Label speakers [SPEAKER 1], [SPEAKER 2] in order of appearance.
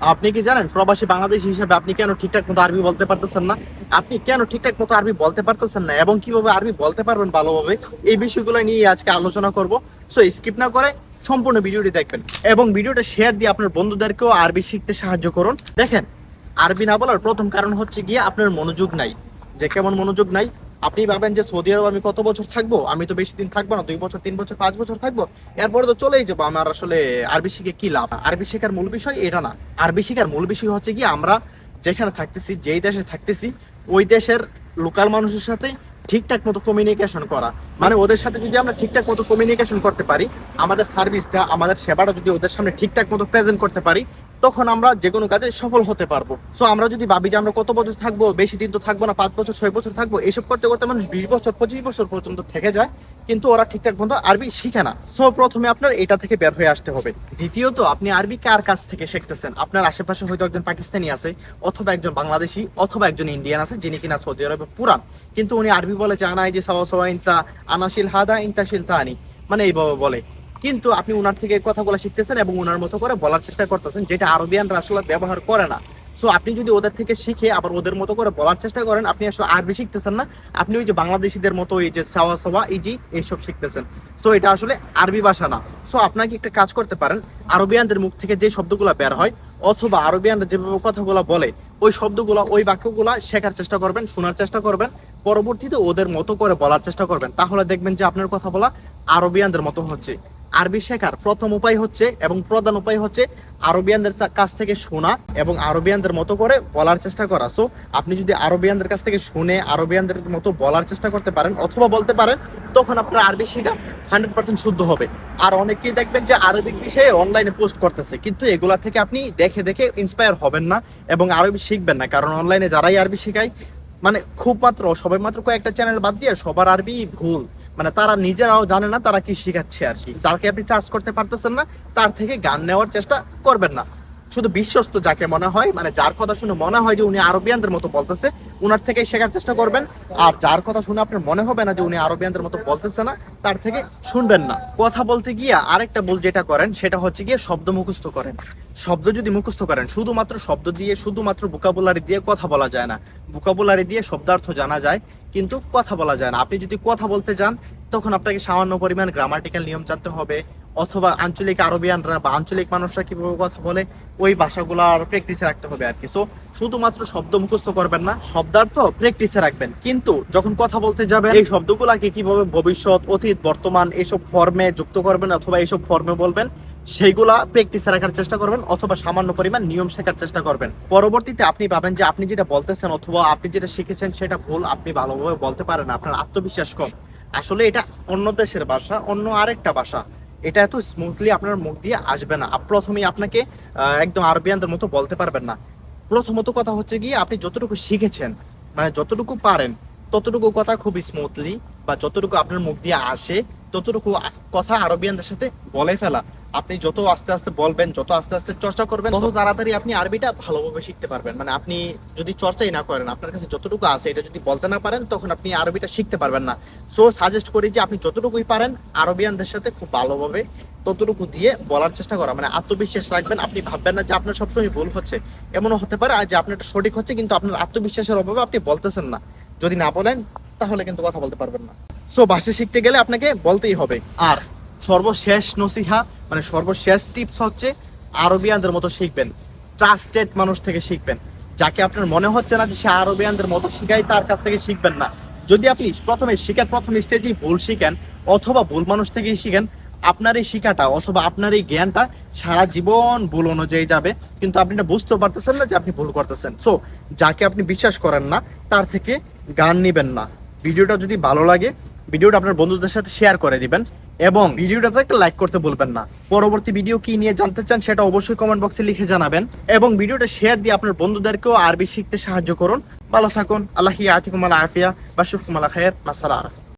[SPEAKER 1] আপনি কি জানেন, প্রবাসী বাংলাদেশী হিসেবে আপনি কেন ঠিকঠাক মতো আরবি বলতে পারতেছেন না? আপনি কেন ঠিকঠাক মতো আরবি বলতে পারতেছেন না? এবং কীভাবে আরবি বলতে পারবেন ভালোভাবে? এই বিষয়গুলো নিয়ে আজকে আলোচনা করব। সো স্কিপ না করে সম্পূর্ণ ভিডিওটি দেখবেন। এবং ভিডিওটা শেয়ার দিয়ে আপনার বন্ধুদেরকেও আরবি শিখতে সাহায্য করুন। দেখেন, আরবি না বলার প্রথম কারণ হচ্ছে গিয়ে আপনার মনোযোগ নাই। যে কেমন মনোযোগ নাই আপনি ভাবেন যে সৌদি আরব আমি কত বছর থাকব? আমি তো বেশি দিন থাকব না, দুই বছর, তিন বছর, পাঁচ বছর থাকব। এরপরে তো চলেই যাব। আমার আসলে আরবি শিখে কি লাভ? আরবি শেখার মূল বিষয় এটা না। আরবি শেখার মূল বিষয় হচ্ছে কি আমরা যেখানে থাকতেছি, যেই দেশে থাকতেছি, ওই দেশের লোকাল মানুষের সাথে ঠিকঠাক মতো কমিউনিকেশন করা। মানে ওদের সাথে যদি আমরা ঠিকঠাক মতো কমিউনিকেশন করতে পারি, আমাদের সার্ভিসটা আমাদের সেবাটা যদি ওদের সামনে ঠিকঠাক মতো প্রেজেন্ট করতে পারি তখন আমরা যে কোনো কাজে সফল হতে পারব। সো আমরা যদি ভাবি যে আমরা কত বছর থাকব, বেশি দিন তো থাকব না, পাঁচ বছর, ছয় বছর থাকব, এসব করতে করতে মানুষ বিশ বছর, পঁচিশ বছর পর্যন্ত থেকে যায়, কিন্তু ওরা ঠিকঠাক মতো আরবি শিখে না। সো প্রথমে আপনার এটা থেকে বের হয়ে আসতে হবে। দ্বিতীয়ত, আপনি আরবি কার কাছ থেকে শিখতেছেন? আপনার আশেপাশে হয়তো একজন পাকিস্তানি আছে, অথবা একজন বাংলাদেশি, অথবা একজন ইন্ডিয়ান আছে, যিনি কিনা সৌদি আরবে পুরান। কিন্তু উনি আরবি বলে জানায় যে, সাওয়া সাওয়া ইনতা আনাশিল হাদা ইনতাশিল তানি মানে এইভাবে বলে। কিন্তু আপনি ওনার থেকে কথাগুলো শিখতেছেন এবং ওনার মতো করে বলার চেষ্টা করতেছেন, যেটা আরবিয়ানরা আসলে ব্যবহার করে না। সো আপনি যদি ওদের থেকে শিখে আবার ওদের মতো করে বলার চেষ্টা করেন, আপনি আসলে আরবি শিখতেছেন না। আপনি ওই যে বাংলাদেশিদের মতো এই যে সাওয়া সাওয়া ইজি, এইসব শিখতেছেন। সো এটা আসলে আরবি ভাষা না। সো আপনাকে একটা কাজ করতে পারেন। আরবিয়ানদের মুখ থেকে যে শব্দগুলো বের হয়, অথবা আরবিয়ানরা যেভাবে কথাগুলো বলে, ওই শব্দগুলো, ওই বাক্যগুলো শেখার চেষ্টা করবেন, শোনার চেষ্টা করবেন, পরবর্তীতে ওদের মতো করে বলার চেষ্টা করবেন। তাহলে দেখবেন যে আপনার কথা বলা আরবিয়ানদের মতো হচ্ছে। আরবি শেখার প্রথম উপায় হচ্ছে এবং প্রধান উপায় হচ্ছে আরবিয়ানদের কাছ থেকে শোনা এবং আরবিয়ানদের মতো করে বলার চেষ্টা করা। সো আপনি যদি আরবিয়ানদের কাছ থেকে শুনে আরবিয়ানদের মতো বলার চেষ্টা করতে পারেন অথবা বলতে পারেন, তখন আপনার আরবি শেখা হান্ড্রেড পার্সেন্ট শুদ্ধ হবে। আর অনেকেই দেখবেন যে আরবিক বিষয়ে অনলাইনে পোস্ট করতেছে, কিন্তু এগুলা থেকে আপনি দেখে দেখে ইন্সপায়ার হবেন না এবং আরবি শিখবেন না, কারণ অনলাইনে যারাই আরবি শেখায় মানে খুব মাত্র, সবাই মাত্র কয়েকটা চ্যানেল বাদ দিয়ে সবার আরবি ভুল। মানে তারা নিজেরাও জানে না তারা কি শিখাচ্ছে আর কি। যাকে আপনি ট্রাস্ট করতে পারতেছেন না, তার থেকে গান নেওয়ার চেষ্টা করবেন না। শুধু বিশ্বস্ত যাকে মনে হয় মানে যার কথা শুনে মনে হয় যে উনি আরবিয়ানদের মতো বলতেছে, উনার থেকে শেখার চেষ্টা করবেন। আর যার কথা শুনে আপনার মনে হবে না যে উনি আরবিয়ানদের মতো বলতেছে না, তার থেকে শুনবেন না। কথা বলতে গিয়ে আরেকটা ভুল যেটা করেন, সেটা হচ্ছে গিয়ে শব্দ মুখস্থ করেন। শব্দ যদি মুখস্থ করেন, শুধুমাত্র শব্দ দিয়ে, শুধুমাত্র বুকাবুলারি দিয়ে কথা বলা যায় না। বুকাবুলারি দিয়ে শব্দার্থ জানা যায়, কিন্তু কথা বলা যায় না। আপনি যদি কথা বলতে যান, তখন আপনাকে সামান্য পরিমাণ গ্রামাটিক্যাল নিয়ম জানতে হবে অথবা আঞ্চলিক আরবিয়ানরা বা আঞ্চলিক মানুষরা কীভাবে কথা বলে, ওই ভাষাগুলার প্র্যাকটিসে রাখতে হবে আর কি। সো শুধুমাত্র শব্দ মুখস্থ করবেন না, শব্দার্থ প্র্যাকটিসে রাখবেন। কিন্তু যখন কথা বলতে যাবেন, এই শব্দগুলাকে কীভাবে ভবিষ্যৎ, অতীত, বর্তমান এইসব ফর্মে যুক্ত করবেন অথবা এইসব ফর্মে বলবেন, সেইগুলা প্র্যাকটিসে রাখার চেষ্টা করবেন অথবা সামান্য পরিমাণ নিয়ম শেখার চেষ্টা করবেন। পরবর্তীতে আপনি পাবেন যে আপনি যেটা বলতেছেন অথবা আপনি যেটা শিখেছেন সেটা ভুল, আপনি ভালোভাবে বলতে পারেন আপনার আত্মবিশ্বাস কম। আসলে এটা অন্য দেশের ভাষা, অন্য আরেকটা ভাষা। এটা এত স্মুথলি আপনার মুখ দিয়ে আসবে না। প্রথমেই আপনাকে একদম আরবিয়ানদের মতো বলতে পারবেন না। প্রথমত কথা হচ্ছে গিয়ে, আপনি যতটুকু শিখেছেন মানে যতটুকু পারেন, ততটুকু কথা খুব স্মুথলি বা যতটুকু আপনার মুখ দিয়ে আসে, ততটুকু কথা আরবিয়ানদের সাথে বলে ফেলা। আপনি যত আস্তে আস্তে বলবেন, যত আস্তে আস্তে চর্চা করবেন, তত তাড়াতাড়ি আপনি আরবিটা ভালোভাবে শিখতে পারবেন। মানে আপনি যদি চর্চাই না করেন, আপনার কাছে যতটুকু আছে, এটা যদি বলতে না পারেন, তখন আপনি আরবিটা শিখতে পারবেন না। সো সাজেস্ট করি যে আপনি যতটুকুই পারেন, আরবিয়ানদের সাথে খুব ভালোভাবে ততটুকু দিয়ে বলার চেষ্টা করা। মানে আত্মবিশ্বাস রাখবেন। আপনি ভাববেন না যে আপনার সবসময় ভুল হচ্ছে। এমনও হতে পারে, যে আপনারটা সঠিক হচ্ছে, কিন্তু আপনার আত্মবিশ্বাসের অভাবে আপনি বলতেছেন না। যদি না বলেন, তাহলে কিন্তু কথা বলতে পারবেন না। সো ভাষা শিখতে গেলে আপনাকে বলতেই হবে। আর সর্বশেষ নসিহা মানে সর্বশেষ টিপস হচ্ছে আরবিয়ানদের মতো শিখবেন ট্রাস্টেড মানুষ থেকে শিখবেন। যাকে আপনার মনে হচ্ছে না যে সে আরবিয়ানদের মতো শিখাই তার কাছ থেকে শিখবেন না। যদি আপনি প্রথমে শিখার প্রথম স্টেজেই ভুল শিখেন, অথবা ভুল মানুষ থেকেই শিখেন, আপনার এই শিখাটা অথবা আপনার এই জ্ঞানটা সারা জীবন ভুল অনুযায়ী যাবে। কিন্তু আপনি এটা বুঝতে পারতেছেন না যে আপনি ভুল করতেছেন। সো যাকে আপনি বিশ্বাস করেন না, তার থেকে গান নিবেন না। ভিডিওটা যদি ভালো লাগে, ভিডিওটা আপনার বন্ধুদের সাথে শেয়ার করে দিবেন। এবং ভিডিওটাতে একটা লাইক করতে বলবেন না। পরবর্তী ভিডিও কি নিয়ে জানতে চান সেটা অবশ্যই কমেন্ট বক্সে লিখে জানাবেন এবং ভিডিওটা শেয়ার দিয়ে আপনার বন্ধুদেরকেও আরবি শিখতে সাহায্য করুন। ভালো থাকুন, আল্লাহ আতিকুমাল আফিয়া বাসুফ কুমাল খায়ের মাসালা